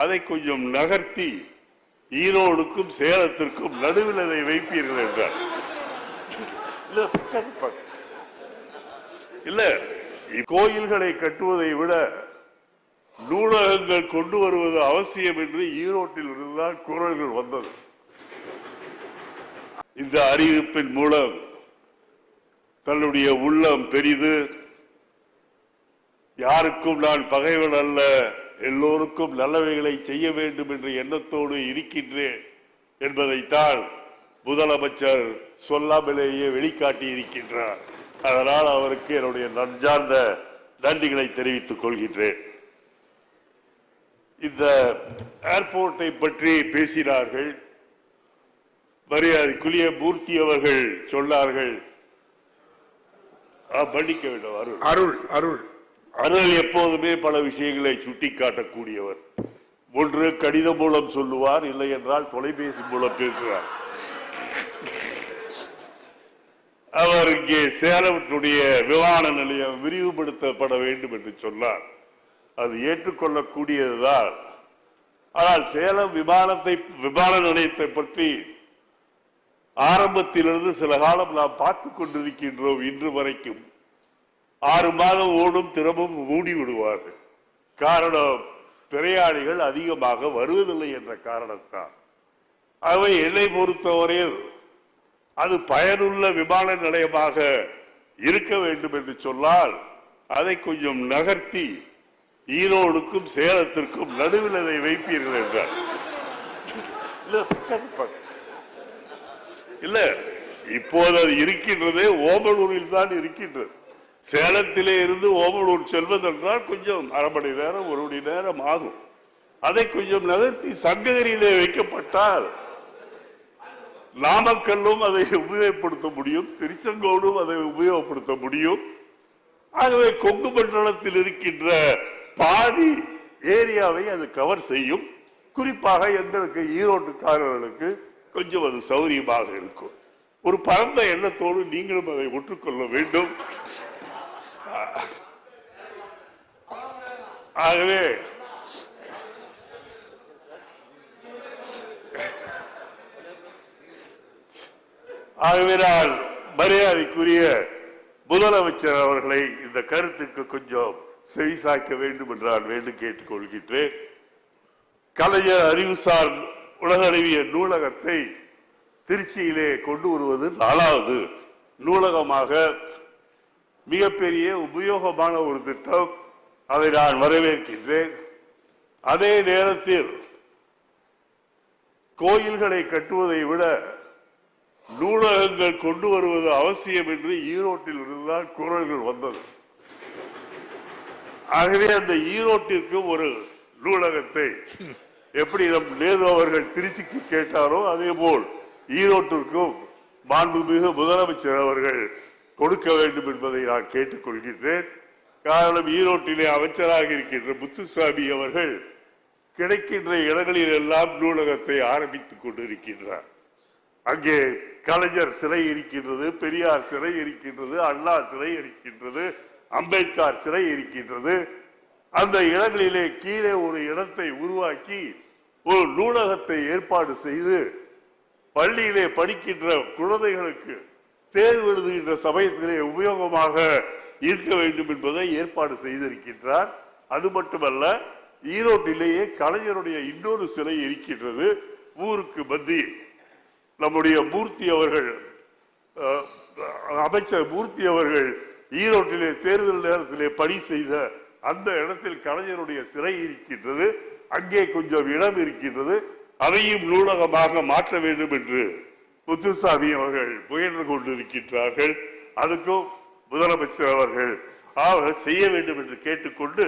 அதை கொஞ்சம் நகர்த்தி ஈரோடுக்கும் சேலத்திற்கும் நடுவில் அதை வைப்பீர்கள் என்றார். இல்ல, கோயில்களை கட்டுவதை விட நூலகங்கள் கொண்டு வருவது அவசியம் என்று ஈரோட்டில் இருந்துதான் குரல்கள் வந்தது. இந்த அறிவிப்பின் மூலம் தன்னுடைய உள்ளம் பெரிது. யாருக்கும் நான் பகைவன் அல்ல. எல்லோருக்கும் நல்லவைகளை செய்ய வேண்டும் என்ற எண்ணத்தோடு இருக்கின்றேன் என்பதைத்தான் முதலமைச்சர் சொல்லாமலேயே வெளிக்காட்டி இருக்கின்றார் அதனால் அவருக்கு என்னுடைய நன்றார்ந்த நன்றிகளை தெரிவித்துக் கொள்கின்றேன். இந்த ஏர்போர்ட்டை பற்றி பேசினார்கள். மரியாதைக்குரிய மூர்த்தி அவர்கள் சொன்னார்கள். ஆ, மன்னிக்க வேண்டும் அருள். அருள் அருள். அருள் எப்போதுமே பல விஷயங்களை சுட்டிக்காட்டக்கூடியவர். ஒன்று கடிதம் மூலம் சொல்லுவார் இல்லை என்றால் தொலைபேசி மூலம் பேசுவார். அவர் இங்கே சேலத்தினுடைய விமான நிலையம் விரிவுபடுத்தப்பட வேண்டும் என்று சொன்னார். அது ஏற்றுக்கொள்ளக்கூடியதுதான். ஆனால் சேலம் விமானத்தை விமான நிலையத்தை பற்றி ஆரம்பத்திலிருந்து சில காலம் நாம் பார்த்துக் கொண்டிருக்கின்றோம் இன்று வரைக்கும். ஆறு மாதம் ஓடும் திறமும் மூடி விடுவார்கள். காரணம் பிரயாணிகள் அதிகமாக வருவதில்லை என்ற காரணத்தால். அவை என்னை பொறுத்தவரையில் அது பயனுள்ள விமான நிலையமாக இருக்க வேண்டும் என்று சொன்னால் அதை கொஞ்சம் நகர்த்தி ஈரோடுக்கும் சேலத்திற்கும் நடுவில் அதை வைப்பீர்கள் என்றார். இல்ல இப்போது அது இருக்கின்றதே ஓமலூரில் தான் இருக்கின்றது. சேலத்திலே இருந்து ஓமலூர் செல்வதென்றால் கொஞ்சம் அரை மணி நேரம் ஒரு மணி நேரம் ஆகும். அதை கொஞ்சம் நகர்த்தி சங்ககிரியிலே வைக்கப்பட்டால் நாமக்கல்லும் அதை உபயோகப்படுத்த முடியும் திருச்செங்கோடும் அதை உபயோகப்படுத்த முடியும். ஆகவே கொங்கு மண்டலத்தில் இருக்கின்ற பாதி ஏரியாவை அது கவர் செய்யும். குறிப்பாக எங்களுக்கு ஈரோட்டுக்காரர்களுக்கு கொஞ்சம் அது சௌரியமாக இருக்கும். ஒரு பரந்த எண்ணத்தோடு நீங்களும் அதை ஒற்றுக்கொள்ள வேண்டும். ஆகவே ஆகவே நான் மரியாதைக்குரிய முதலமைச்சர் அவர்களை இந்த கருத்துக்கு கொஞ்சம் செவிசாய்க்க வேண்டும் என்று நான் வேண்டும் கேட்டுக்கொள்கின்றேன். கலைஞர் அறிவுசார் உலகளவிய நூலகத்தை திருச்சியிலே கொண்டு வருவது நாலாவது நூலகமாக மிகப்பெரிய உபயோகமான ஒரு திட்டம் அதை நான் வரவேற்கின்றேன். அதே நேரத்தில் கோயில்களை கட்டுவதை விட நூலகங்கள் கொண்டு வருவது அவசியம் என்று ஈரோட்டில் இருந்துதான் குரல்கள் வந்தது. ஆகவே அந்த ஈரோட்டிற்கு ஒரு நூலகத்தை எப்படி நம் நேரு அவர்கள் திருச்சிக்கு கேட்டாரோ அதே போல் ஈரோட்டிற்கும் மாண்புமிகு முதலமைச்சர் அவர்கள் கொடுக்க வேண்டும் என்பதை நான் கேட்டுக்கொள்கின்றேன். காரணம் ஈரோட்டிலே அமைச்சராக இருக்கின்ற முத்துசாமி அவர்கள் கிடைக்கின்ற இடங்களில் எல்லாம் நூலகத்தை ஆரம்பித்துக் கொண்டிருக்கின்றார். அங்கே கலைஞர் சிலை இருக்கின்றது பெரியார் சிலை இருக்கின்றது அண்ணா சிலை இருக்கின்றது அம்பேத்கர் சிலை இருக்கின்றது. அந்த இடங்களிலே கீழே ஒரு இடத்தை உருவாக்கி ஒரு நூலகத்தை ஏற்பாடு செய்து பள்ளியிலே படிக்கின்ற குழந்தைகளுக்கு தேர்வு எழுதுகின்ற சமயத்திலே உபயோகமாக இருக்க வேண்டும் என்பதை ஏற்பாடு செய்திருக்கின்றார். அது மட்டுமல்ல ஈரோட்டிலேயே கலைஞருடைய இன்னொரு சிலை இருக்கின்றது ஊருக்கு மத்தியில். நம்முடைய மூர்த்தி அவர்கள் அமைச்சர் மூர்த்தி அவர்கள் ஈரோட்டிலே தேர்தல் நேரத்திலே பணி செய்த அந்த இடத்தில் கலைஞருடைய சிலை இருக்கின்றது. அங்கே கொஞ்சம் இடம் இருக்கின்றது. அதையும் நூலகமாக மாற்ற வேண்டும் என்று முத்துசாமி அவர்கள் முயன்று கொண்டிருக்கின்றார்கள். அதுக்கும் முதலமைச்சர் அவர்கள் அவர்கள் செய்ய வேண்டும் என்று கேட்டுக்கொண்டு